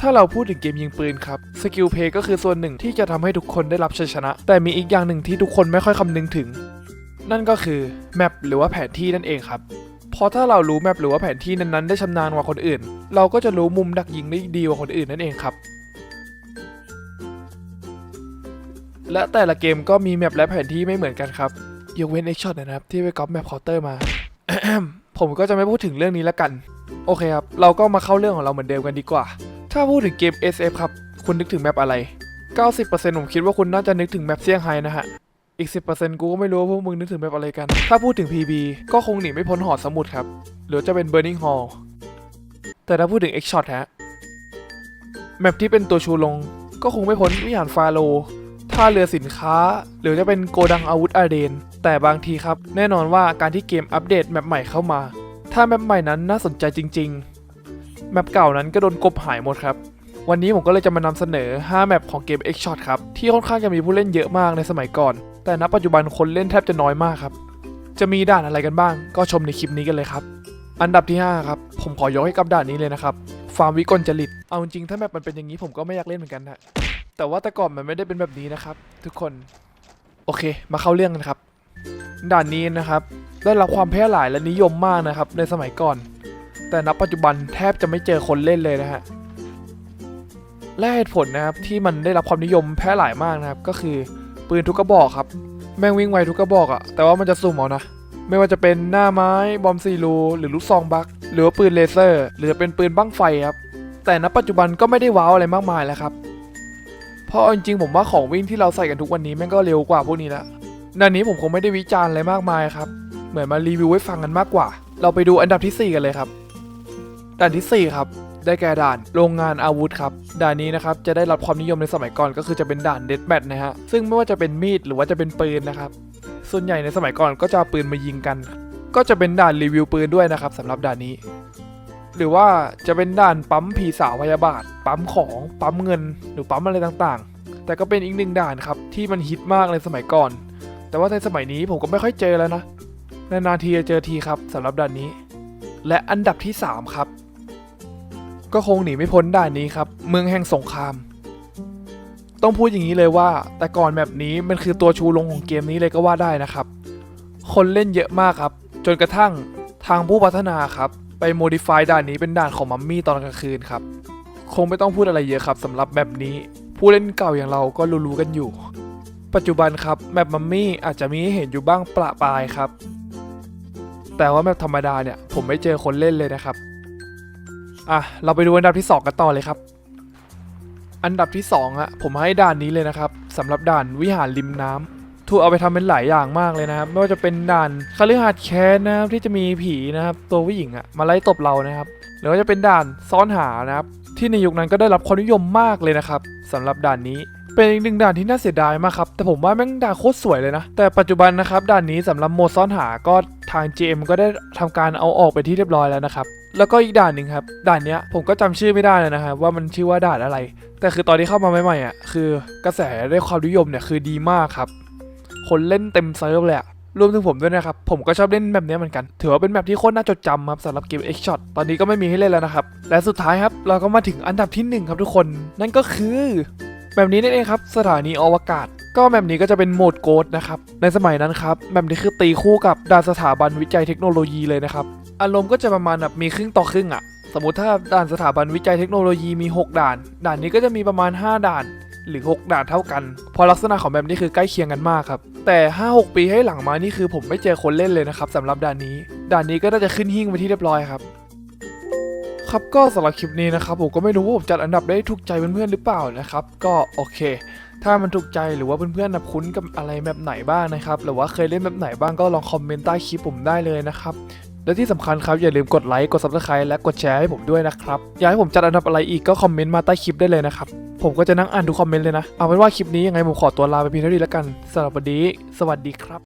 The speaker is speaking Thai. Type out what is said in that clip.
ถ้าเราพูดถึงเกมยิงปืนครับสกิลเพย์ก็คือส่วนหนึ่งที่จะทำให้ทุกคนได้รับชัยชนะ แต่มีอีกอย่างหนึ่งที่ทุกคนไม่ค่อยคำนึงถึง นั่นก็คือแมปหรือว่าแผนที่นั่นเองครับเพราะถ้าเรารู้แมปหรือว่าแผนที่นั้นๆ ได้ชำนาญกว่าคนอื่น เราก็จะรู้มุมดักยิงได้ดีกว่าคนอื่นนั่นเองครับ และแต่ละเกมก็มีแมปและแผนที่ไม่เหมือนกันครับ ยกเว้นเอ็กช็อตนะครับ ที่ไปก๊อปแมปเคาน์เตอร์มา ผมก็จะไม่พูดถึงเรื่องนี้ละกัน โอเคครับ เราก็มาเข้าเรื่องของเราเหมือนเดิมกันดีกว่า ถ้าพูดถึงเกม SF ครับ คุณนึกถึงแมปอะไร 90%ผมคิดว่าคุณน่าจะนึกถึงแมปเซี่ยงไฮ้นะฮะ อีก 10%กูก็ไม่รู้ว่าพวกมึงนึกถึงแมปอะไรกัน ถ้าพูดถึง PB ก็คงหนีไม่พ้นหอสมุดครับ หรือจะเป็น Burning Hall แต่ถ้าพูดถึง X Shot ฮะ แมปที่เป็นตัวชูลง ก็คงไม่พ้นวิหารฟาโลท่าเรือสินค้า หรือจะเป็นโกดังอาวุธอาเดน แต่บางทีครับ แน่นอนว่าการที่เกมอัปเดตแมปใหม่เข้ามา ถ้าแมปใหม่นั้นน่าสนใจจริง ๆ แมปเก่านั้นก็โดนกบหายหมดครับ วันนี้ผมก็เลยจะมานำเสนอ 5 แมปของเกม X Shot ครับ ที่ค่อนข้างจะมีผู้เล่นเยอะมากในสมัยก่อน แต่ณปัจจุบันคนเล่นแทบจะน้อยมากครับ จะมีด่านอะไรกันบ้าง ก็ชมในคลิปนี้กันเลยครับ อันดับที่ 5 ครับ ผมขอยกให้กับด่านนี้เลยนะครับ ฟาร์มวิกลจริต เอาจริงถ้าแมปมันเป็นอย่างนี้ผมก็ไม่อยากเล่นเหมือนกันนะแต่ว่าแต่ก่อนมันไม่ได้เป็นแบบนี้นะครับ ทุกคน โอเค มาเข้าเรื่องกันครับ ด่านนี้นะครับได้รับความแพร่หลายและนิยมมากนะครับในสมัยก่อน แต่ณปัจจุบันแทบจะไม่เจอคนเล่นเลยนะฮะและเหตุผลนะครับที่มันได้รับความนิยมแพร่หลายมากนะครับ ก็คือปืนทุกกระบอกครับแม่งวิ่งไวทุกกระบอกอะแต่ว่ามันจะสุ่มเอานะไม่ว่าจะเป็นหน้าไม้บอมซีรูหรือลูกซองบัก หรือว่าปืนเลเซอร์ หรือเป็นปืนบั้งไฟครับ แต่ณปัจจุบันก็ไม่ได้ว้าวอะไรมากมายแล้วครับ เพราะจริงๆผมว่าของวิ่งที่เราใส่กันทุกวันนี้แม่งก็เร็วกว่าพวกนี้ละดังนี้ผมคงไม่ได้วิจารณ์อะไรมากมายครับ เหมือนมารีวิวให้ฟังกันมากกว่า เราไปดูอันดับทีสี่4 กันเลยครับ ด่านทีสี่ 4 ครับได้แก่ด่านโรงงานอาวุธครับด่านนี้นะครับจะได้รับความนิยมในสมัยก่อนก็คือจะเป็นด่านเดดแมทนะฮะซึ่งไม่ว่าจะเป็นมีดหรือว่าจะเป็นปืนนะครับส่วนใหญ่ในสมัยก่อนก็จะปืนมายิงกัน ก็จะเป็นด่านรีวิวปืนด้วยนะครับสำหรับด่านนี้ หรือว่าจะเป็นด่านปั๊มผีสาวพยาบาท ปั๊มของปั๊มเงิน หรือปั๊มอะไรต่างๆ แต่ก็เป็นอีกหนึ่งด่านครับที่มันฮิตมากในสมัยก่อน แต่ว่าในสมัยนี้ผมก็ไม่ค่อยเจอแล้วนะนานๆทีจะเจอทีครับสำหรับด่านนี้ และอันดับที่ 3 ครับ ก็คงหนีไม่พ้นด่านนี้ครับ เมืองแห่งสงคราม ต้องพูดอย่างนี้เลยว่า แต่ก่อนแบบนี้มันคือตัวชูลงของเกมนี้เลยก็ว่าได้นะครับ คนเล่นเยอะมากครับ จนกระทั่งทางผู้พัฒนาครับ ไปโมดิฟายด่านนี้เป็นด่านของมัมมี่ตอนกลางคืนครับ คงไม่ต้องพูดอะไรเยอะครับสำหรับแบบนี้ ผู้เล่นเก่าอย่างเราก็รู้ๆกันอยู่ ปัจจุบันครับแมปมัมมี่อาจจะมีให้เห็นอยู่บ้างประปรายครับ แต่ว่าแมปธรรมดาเนี่ยผมไม่เจอคนเล่นเลยนะครับ อะ เราไปดูอันดับที่ 2 กันต่อเลยครับ อันดับที่2อะผมให้ด่านนี้เลยนะครับสำหรับด่านวิหารริมน้ำถูกเอาไปทำเป็นหลายอย่างมากเลยนะครับ ไม่ว่าจะเป็นด่านคฤหาสน์แค้นนะครับที่จะมีผีนะครับตัวผู้หญิงอะมาไล่ตบเรานะครับหรือว่าจะเป็นด่านซ่อนหานะครับที่ในยุคนั้นก็ได้รับความนิยมมากเลยนะครับสำหรับด่านนี้ เป็นอีกหนึ่งด่านที่น่าเสียดายมากครับ แต่ผมว่าแม่งด่านโคตรสวยเลยนะ แต่ปัจจุบันนะครับด่านนี้สำหรับโหมดซ่อนหาก็ทาง GM ก็ได้ทำการเอาออกไปที่เรียบร้อยแล้วนะครับแล้วก็อีกด่านหนึ่งครับ ด่านเนี้ยผมก็จำชื่อไม่ได้เลยนะครับว่ามันชื่อว่าด่านอะไร แต่คือตอนที่เข้ามาใหม่ๆอะคือกระแสได้ความนิยมเนี่ยคือดีมากครับ คนเล่นเต็มเซิร์ฟเลยอะรวมถึงผมด้วยนะครับ ผมก็ชอบเล่นแบบนี้เหมือนกัน ถือว่าเป็นแบบที่โคตรน่าจดจำครับสำหรับเกม X Shot ตอนนี้ก็ไม่มีให้เล่นแล้วนะครับ และสุดท้ายครับ เราก็มาถึงอันดับที่หนึ่งครับทุกคน นั่นก็คือ แบบนี้นั่นเองครับ สถานีอวกาศ ก็แบบนี้ก็จะเป็นโหมดโกดนะครับ ในสมัยนั้นครับแบบนี้คือตีคู่กับด่านสถาบันวิจัยเทคโนโลยีเลยนะครับ อารมณ์ก็จะประมาณแบบมีครึ่งต่อครึ่งอะสมมติถ้าด่านสถาบันวิจัยเทคโนโลยีมี 6 ด่าน ด่านนี้ก็จะมีประมาณ 5 ด่านหรือ 6 ด่านเท่ากันเพอลักษณะของแบบนี้คือใกล้เคียงกันมากครับ แต่ 5-6 ปีให้หลังมานี่คือผมไม่เจอคนเล่นเลยนะครับสำหรับด่านนี้ ด่านนี้ก็น่าจะขึ้นหิ้งไปที่เรียบร้อยครับ ครับก็สำหรับคลิปนี้นะครับผมก็ไม่รู้ว่าผมจัดอันดับได้ถูกใจเพื่อนๆหรือเปล่านะครับ ก็โอเค ถ้ามันถูกใจหรือว่าเพื่อนๆนคุ้นกับอะไรแบบไหนบ้างนะครับหรือว่าเคยเล่นแบบไหนบ้างก็ลองคอมเมนต์ใต้คลิปผมได้เลยนะครับและที่สำคัญครับอย่าลืมกดไลค์กด subscribe และกดแชร์ให้ผมด้วยนะครับอยากให้ผมจัดอันดับอะไรอีกก็คอมเมนต์มาใต้คลิปได้เลยนะครับผมก็จะนั่งอ่านทุกคอมเมนต์เลยนะเอาเป็นว่าคลิปนี้ยังไงผมขอตัวลาไปเพียงเท่านี้แล้วกันสำหรับวันนี้สวัสดีครับ